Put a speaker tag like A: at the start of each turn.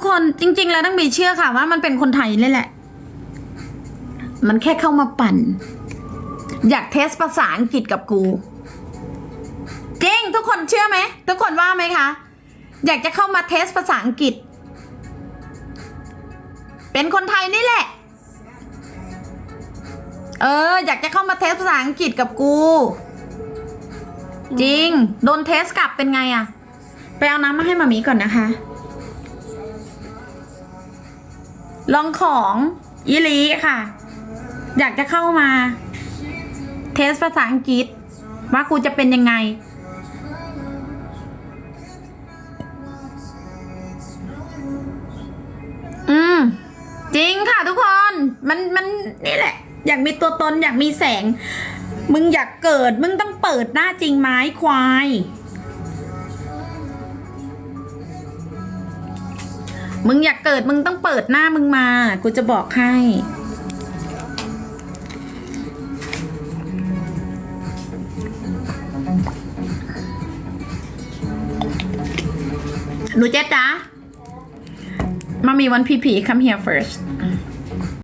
A: กคนจริง ๆ แล้วต้องมีเชื่อค่ะว่ามันเป็นคนไทยเลยแหละ มันแค่เข้ามาปั่น อยากเทสภาษาอังกฤษกับกูจริงทุกคนเชื่อไหมทุกคนว่าไหมคะอยากจะเข้ามาเทสภาษาอังกฤษ เป็นคนไทยนี่แหละ เออ อยากจะเข้ามาเทสภาษาอังกฤษกับกู จริง โดนเทสกลับเป็นไงอะไปเอาน้ำมาให้มามีก่อนนะคะ ลองของอีหลีค่ะ อยากจะเข้ามา เทสภาษาอังกฤษ ว่ากูจะเป็นยังไง อืม จริงค่ะทุกคน มันมันนี่แหละ อยากมีตัวตนอยากมีแสง มึงอยากเกิด มึงต้องเปิดหน้าจริงไหมควาย มึงอยากเกิดมึงต้องเปิดหน้ามึงมา กูจะบอกให้ หนูเจ๊จ้ามามีวันพีพี come here first